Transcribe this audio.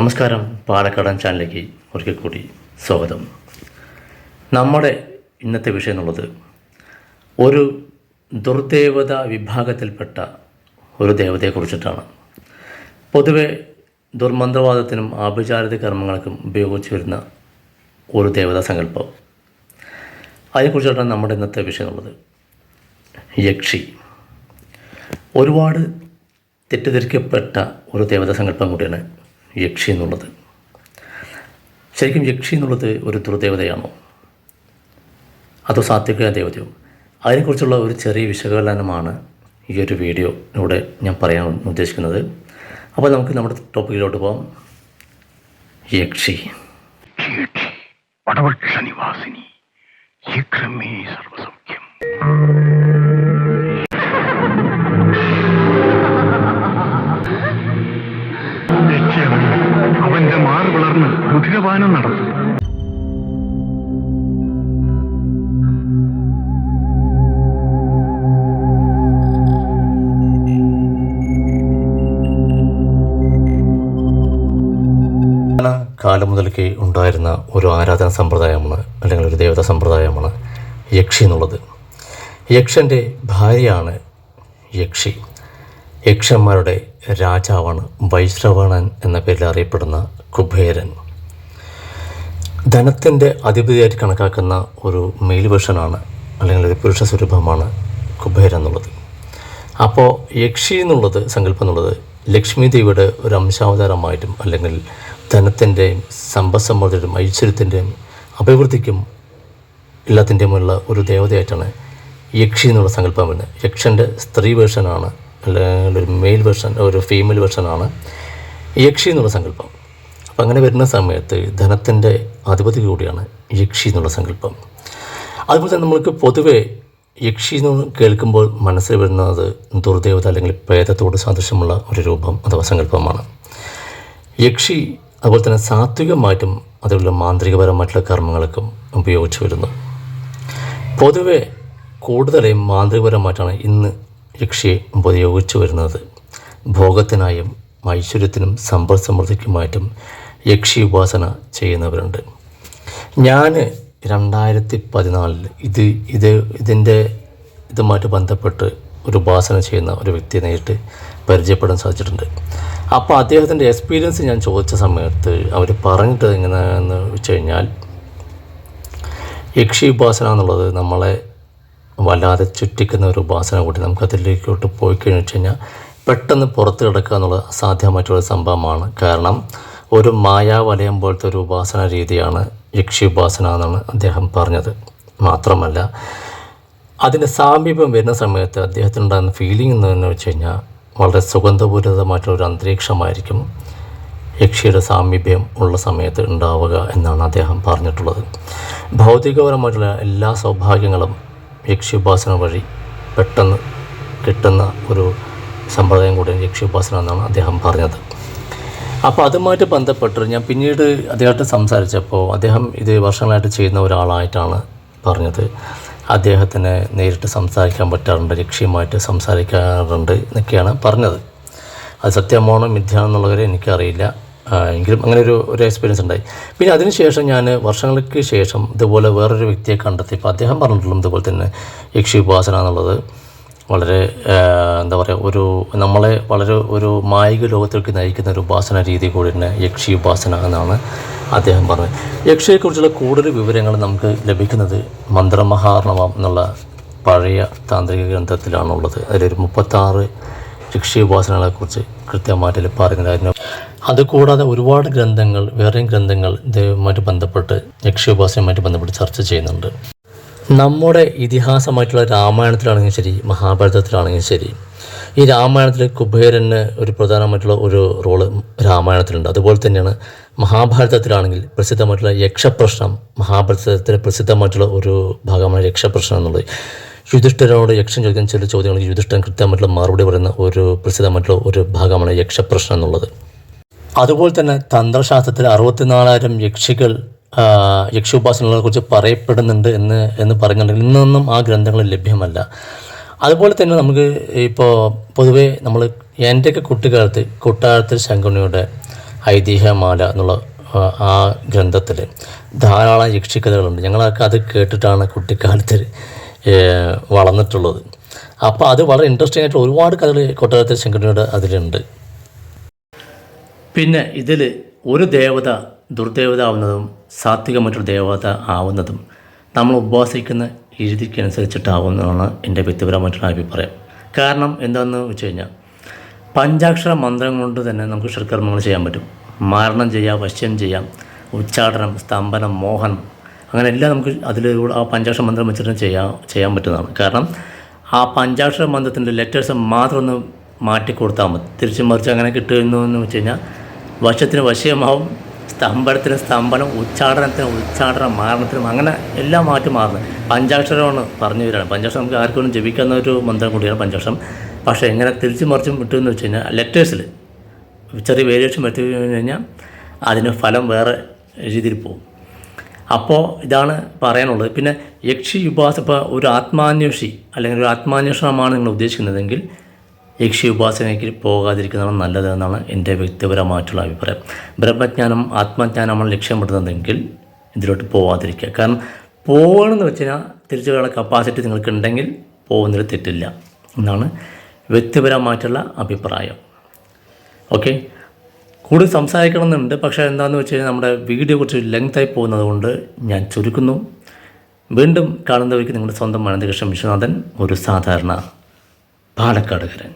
നമസ്കാരം. പാലക്കാടൻ ചാനലിലേക്ക് ഒരിക്കൽ കൂടി സ്വാഗതം. നമ്മുടെ ഇന്നത്തെ വിഷയം എന്നുള്ളത് ഒരു ദുർദേവത വിഭാഗത്തിൽപ്പെട്ട ഒരു ദേവതയെക്കുറിച്ചിട്ടാണ് പൊതുവെ ദുർമന്ത്രവാദത്തിനും ആഭിചാരിത കർമ്മങ്ങൾക്കും ഉപയോഗിച്ചു വരുന്ന ഒരു ദേവതാ സങ്കല്പം. അതിനെക്കുറിച്ചിട്ടാണ് നമ്മുടെ ഇന്നത്തെ വിഷയം എന്നുള്ളത്. യക്ഷി. ഒരുപാട് തെറ്റിദ്ധരിക്കപ്പെട്ട ഒരു ദേവതാ സങ്കല്പം കൂടിയാണ് യക്ഷി എന്നുള്ളത്. ശരിക്കും യക്ഷി എന്നുള്ളത് ഒരു ദുർദേവതയാണോ? അതോ സാത്വിക ദേവതയോ? അതിനെക്കുറിച്ചുള്ള ഒരു ചെറിയ വിശകലനമാണ് ഈ ഒരു വീഡിയോയിലൂടെ ഞാൻ പറയാൻ ഉദ്ദേശിക്കുന്നത്. അപ്പോൾ നമുക്ക് നമ്മുടെ ടോപ്പിക്കിലോട്ട് പോകാം യക്ഷി. യക്ഷി നിവാസിനി ശീഘ്രമേ സർവസൗഖ്യം രുധിരപാനം നടത്തും. കാലം മുതൽക്കേ ഉണ്ടായിരുന്ന ഒരു ആരാധന സമ്പ്രദായമാണ് അല്ലെങ്കിൽ ഒരു ദേവതാ സമ്പ്രദായമാണ് യക്ഷി എന്നുള്ളത്. യക്ഷന്റെ ഭാര്യയാണ് യക്ഷി. യക്ഷന്മാരുടെ രാജാവാണ് വൈശ്രവണൻ എന്ന പേരിൽ അറിയപ്പെടുന്ന കുബേരൻ. ധനത്തിന്റെ അധിപതിയായിട്ട് കണക്കാക്കുന്ന ഒരു മെയിൽ വേർഷനാണ് അല്ലെങ്കിൽ ഒരു പുരുഷ സ്വരൂപമാണ് കുബേരൻ എന്നുള്ളത്. അപ്പോൾ യക്ഷി എന്നുള്ളത് സങ്കല്പം എന്നുള്ളത് ലക്ഷ്മി ദേവിയുടെ ഒരു അംശാവതാരമായിട്ടും അല്ലെങ്കിൽ ധനത്തിന്റെയും സമ്പദ്സമൃദ്ധിയുടെയും ഐശ്വര്യത്തിന്റെയും അഭിവൃദ്ധിക്കും എല്ലാത്തിന്റെയുമുള്ള ഒരു ദേവതയായിട്ടാണ് യക്ഷി എന്നുള്ള സങ്കല്പം വരുന്നത്. യക്ഷന്റെ സ്ത്രീ വേർഷനാണ് അല്ലെങ്കിൽ ഒരു മെയിൽ വേർഷൻ ഒരു ഫീമെയിൽ വേർഷനാണ് യക്ഷി എന്നുള്ള സങ്കല്പം. അപ്പം അങ്ങനെ വരുന്ന സമയത്ത് ധനത്തിന്റെ അധിപതി കൂടിയാണ് യക്ഷി എന്നുള്ള സങ്കല്പം. അതുപോലെ തന്നെ നമ്മൾക്ക് പൊതുവേ യക്ഷി എന്ന് കേൾക്കുമ്പോൾ മനസ്സിൽ വരുന്നത് ദുർദേവത അല്ലെങ്കിൽ പ്രേതത്തോട് സാദൃശ്യമുള്ള ഒരു രൂപം അഥവാ സങ്കല്പമാണ്. യക്ഷി അതുപോലെ തന്നെ സാത്വികമായിട്ടും അതുപോലെ മാന്ത്രികപരമായിട്ടുള്ള കർമ്മങ്ങൾക്കും ഉപയോഗിച്ചു വരുന്നു. പൊതുവെ കൂടുതലായും മാന്ത്രികപരമായിട്ടാണ് ഇന്ന് യക്ഷിയെ ഉപയോഗിച്ചു വരുന്നത്. ഭോഗത്തിനായും ഐശ്വര്യത്തിനും സമ്പദ് സമൃദ്ധിക്കുമായിട്ടും യക്ഷി ഉപാസന ചെയ്യുന്നവരുണ്ട്. ഞാൻ രണ്ടായിരത്തി പതിനാലിൽ ഇത് ഇത് ഇതിന്റെ ഇതുമായിട്ട് ബന്ധപ്പെട്ട് ഒരു ഉപാസന ചെയ്യുന്ന ഒരു വ്യക്തിയെ നേരിട്ട് പരിചയപ്പെടാൻ സാധിച്ചിട്ടുണ്ട്. അപ്പോൾ അദ്ദേഹത്തിന്റെ എക്സ്പീരിയൻസ് ഞാൻ ചോദിച്ച സമയത്ത് അവർ പറഞ്ഞിട്ട് എങ്ങനെയാണെന്ന് വെച്ച് കഴിഞ്ഞാൽ യക്ഷി ഉപാസന എന്നുള്ളത് നമ്മളെ വല്ലാതെ ചുറ്റിക്കുന്ന ഒരു ഉപാസന കൂടി നമുക്ക് അതിലേക്കോട്ട് പോയി കഴിഞ്ഞു വെച്ച് കഴിഞ്ഞാൽ പെട്ടെന്ന് പുറത്ത് കിടക്കുക എന്നുള്ളത് അസാധ്യമായിട്ടുള്ള സംഭവമാണ്. കാരണം ഒരു മായാവലയം പോലത്തെ ഒരു ഉപാസന രീതിയാണ് യക്ഷി ഉപാസന എന്നാണ് അദ്ദേഹം പറഞ്ഞത്. മാത്രമല്ല അതിന്റെ സാമീപ്യം വരുന്ന സമയത്ത് അദ്ദേഹത്തിനുണ്ടാകുന്ന ഫീലിംഗ് എന്ന് വെച്ച് കഴിഞ്ഞാൽ വളരെ സുഗന്ധപൂരിതമായിട്ടുള്ള ഒരു അന്തരീക്ഷമായിരിക്കും യക്ഷിയുടെ സാമീപ്യം ഉള്ള സമയത്ത് ഉണ്ടാവുക എന്നാണ് അദ്ദേഹം പറഞ്ഞിട്ടുള്ളത്. ഭൗതികപരമായിട്ടുള്ള എല്ലാ സൗഭാഗ്യങ്ങളും യക്ഷി ഉപാസന വഴി പെട്ടെന്ന് കിട്ടുന്ന ഒരു സമ്പ്രദായം കൂടിയാണ് യക്ഷി ഉപാസന എന്നാണ് അദ്ദേഹം പറഞ്ഞത്. അപ്പോൾ അതുമായിട്ട് ബന്ധപ്പെട്ട് ഞാൻ പിന്നീട് അദ്ദേഹത്തെ സംസാരിച്ചപ്പോൾ അദ്ദേഹം ഇത് വർഷങ്ങളായിട്ട് ചെയ്യുന്ന ഒരാളായിട്ടാണ് പറഞ്ഞത്. അദ്ദേഹത്തിന് നേരിട്ട് സംസാരിക്കാൻ പറ്റാറുണ്ട് ലക്ഷ്യമായിട്ട് സംസാരിക്കാറുണ്ട് എന്നൊക്കെയാണ് പറഞ്ഞത്. അത് സത്യമാണോ മിഥ്യ എന്നുള്ളവരെ എനിക്കറിയില്ല. എങ്കിലും അങ്ങനെ ഒരു ഒരു എക്സ്പീരിയൻസ് ഉണ്ടായി. പിന്നെ അതിനുശേഷം ഞാൻ വർഷങ്ങൾക്ക് ശേഷം ഇതുപോലെ വേറൊരു വ്യക്തിയെ കണ്ടെത്തിയപ്പോൾ അദ്ദേഹം പറഞ്ഞിട്ടുള്ളൂ ഇതുപോലെ തന്നെ യക്ഷി ഉപാസന എന്നുള്ളത്. വളരെ എന്താ പറയുക ഒരു നമ്മളെ വളരെ ഒരു മായിക ലോകത്തിലേക്ക് നയിക്കുന്ന ഒരു ഉപാസന രീതി കൂടി തന്നെ യക്ഷി ഉപാസന എന്നാണ് അദ്ദേഹം പറഞ്ഞത്. യക്ഷയെക്കുറിച്ചുള്ള കൂടുതൽ വിവരങ്ങൾ നമുക്ക് ലഭിക്കുന്നത് മന്ത്രമഹാർണവം എന്നുള്ള പഴയ താന്ത്രിക ഗ്രന്ഥത്തിലാണുള്ളത്. അതിലൊരു മുപ്പത്താറ് യക്ഷി ഉപാസനകളെക്കുറിച്ച് കൃത്യമായിട്ട് പറയുന്നുണ്ടായിരുന്നു അതുകൂടാതെ ഒരുപാട് ഗ്രന്ഥങ്ങൾ വേറെയും ഗ്രന്ഥങ്ങൾ ഇതുമായിട്ട് ബന്ധപ്പെട്ട് യക്ഷി ഉപാസനയുമായിട്ട് ബന്ധപ്പെട്ട് ചർച്ച ചെയ്യുന്നുണ്ട്. നമ്മുടെ ഇതിഹാസമായിട്ടുള്ള രാമായണത്തിലാണെങ്കിലും ശരി മഹാഭാരതത്തിലാണെങ്കിലും ശരി ഈ രാമായണത്തിൽ കുബേരന് ഒരു പ്രധാനമായിട്ടുള്ള ഒരു റോൾ രാമായണത്തിലുണ്ട്. അതുപോലെ തന്നെയാണ് മഹാഭാരതത്തിലാണെങ്കിൽ പ്രസിദ്ധമായിട്ടുള്ള യക്ഷപ്രശ്നം മഹാഭാരതത്തിലെ പ്രസിദ്ധമായിട്ടുള്ള ഒരു ഭാഗമാണ് യക്ഷപ്രശ്നം എന്നുള്ളത്. യുധിഷ്ഠിരനോട് യക്ഷൻ ചോദിക്കുന്ന ചില ചോദ്യങ്ങൾ യുധിഷ്ഠിരൻ കൃത്യമായിട്ടുള്ള മറുപടി പറയുന്ന ഒരു പ്രസിദ്ധമായിട്ടുള്ള ഒരു ഭാഗമാണ് യക്ഷപ്രശ്നം എന്നുള്ളത്. അതുപോലെ തന്നെ തന്ത്രശാസ്ത്രത്തിൽ അറുപത്തിനാലായിരം യക്ഷികൾ ആ, യക്ഷോപാസനകളെ കുറിച്ച് പറയപ്പെടുന്നുണ്ട് എന്ന് എന്ന് പറയുന്നുണ്ടെങ്കിൽ ഇന്നൊന്നും ആ ഗ്രന്ഥങ്ങൾ ലഭ്യമല്ല. അതുപോലെ തന്നെ നമുക്ക് ഇപ്പോൾ പൊതുവേ നമ്മൾ എന്റെയൊക്കെ കുട്ടിക്കാലത്ത് കുട്ടാഴത്തിൽ ശങ്കുണിയുടെ ഐതിഹ്യമാല എന്നുള്ള ആ, ഗ്രന്ഥത്തിൽ ധാരാളം യക്ഷിക്കഥകളുണ്ട്. ഞങ്ങളൊക്കെ അത് കേട്ടിട്ടാണ് കുട്ടിക്കാലത്ത് വളർന്നിട്ടുള്ളത്. അപ്പോൾ അത് വളരെ ഇൻട്രസ്റ്റിംഗ് ആയിട്ട് ഒരുപാട് കഥകൾ കൊട്ടാരത്തിൽ ശങ്കരനോട് അതിലുണ്ട്. പിന്നെ ഇതിൽ ഒരു ദേവത ദുർദേവത ആവുന്നതും സാത്വികമായിട്ടൊരു ദേവത ആവുന്നതും നമ്മൾ ഉപവാസിക്കുന്ന രീതിക്കനുസരിച്ചിട്ടാവുന്നതാണ് എന്റെ വ്യക്തിപരമായിട്ടുള്ള അഭിപ്രായം. കാരണം എന്താണെന്ന് വെച്ച് കഴിഞ്ഞാൽ പഞ്ചാക്ഷര മന്ത്രം കൊണ്ട് തന്നെ നമുക്ക് ഷർക്കർമ്മങ്ങൾ ചെയ്യാൻ പറ്റും. മാരണം ചെയ്യാം വശ്യം ചെയ്യാം ഉച്ചാടനം സ്തംഭനം മോഹനം അങ്ങനെ എല്ലാം നമുക്ക് അതിലൂടെ ആ പഞ്ചാക്ഷര മന്ത്രം വെച്ചിട്ട് ചെയ്യാൻ ചെയ്യാൻ പറ്റുന്നതാണ്. കാരണം ആ പഞ്ചാക്ഷര മന്ത്രത്തിന്റെ ലെറ്റേഴ്സ് മാത്രം ഒന്ന് മാറ്റി കൊടുത്താൽ മതി. തിരിച്ചു മറിച്ച് അങ്ങനെ കിട്ടുന്നു എന്ന് വെച്ച് കഴിഞ്ഞാൽ വശത്തിന് വശയമാവും സ്തംഭനത്തിന് സ്തംഭനം ഉച്ചാടനത്തിന് ഉച്ചാടനം മാരണത്തിനും അങ്ങനെ എല്ലാം മാറ്റി മാറുന്നത് പഞ്ചാക്ഷരമാണ് പറഞ്ഞു വരികയാണ് പഞ്ചാക്ഷരം നമുക്ക് ആർക്കും ജപിക്കാവുന്ന ഒരു മന്ത്രം കൂടിയാണ് പഞ്ചാക്ഷരം. പക്ഷേ എങ്ങനെ തിരിച്ചു മറിച്ചും വിട്ടു എന്ന് വെച്ച് കഴിഞ്ഞാൽ ലെറ്റേഴ്സിൽ ചെറിയ വേരിയേഷൻ വരുത്തി കഴിഞ്ഞാൽ അതിന് ഫലം വേറെ രീതിയിൽ പോകും. അപ്പോൾ ഇതാണ് പറയാനുള്ളത്. പിന്നെ യക്ഷി ഉപാസ ഇപ്പോൾ ഒരു ആത്മാന്വേഷി അല്ലെങ്കിൽ ഒരു ആത്മാന്വേഷണമാണ് നിങ്ങൾ ഉദ്ദേശിക്കുന്നതെങ്കിൽ യക്ഷി ഉപാസനയ്ക്ക് പോകാതിരിക്കുന്നതാണ് നല്ലതെന്നാണ് എന്റെ വ്യക്തിപരമായിട്ടുള്ള അഭിപ്രായം. ബ്രഹ്മജ്ഞാനം ആത്മജ്ഞാനമാണ് ലക്ഷ്യമിടുന്നതെങ്കിൽ ഇതിലോട്ട് പോകാതിരിക്കുക കാരണം പോകണമെന്ന് വെച്ച് കഴിഞ്ഞാൽ തിരിച്ചു വരാനുള്ള കപ്പാസിറ്റി നിങ്ങൾക്ക് ഉണ്ടെങ്കിൽ പോകുന്നതിൽ തെറ്റില്ല എന്നാണ് വ്യക്തിപരമായിട്ടുള്ള അഭിപ്രായം. ഓക്കെ കൂടുതൽ സംസാരിക്കണമെന്നുണ്ട്. പക്ഷേ എന്താണെന്ന് വെച്ച് കഴിഞ്ഞാൽ നമ്മുടെ വീഡിയോ കുറച്ച് ലെങ്തായി പോകുന്നത് കൊണ്ട് ഞാൻ ചുരുക്കുന്നു. വീണ്ടും കാണുന്നവർക്ക് നിങ്ങളുടെ സ്വന്തം അനന്തകൃഷ്ണൻ വിശ്വനാഥൻ ഒരു സാധാരണ പാലക്കാടുകാരൻ.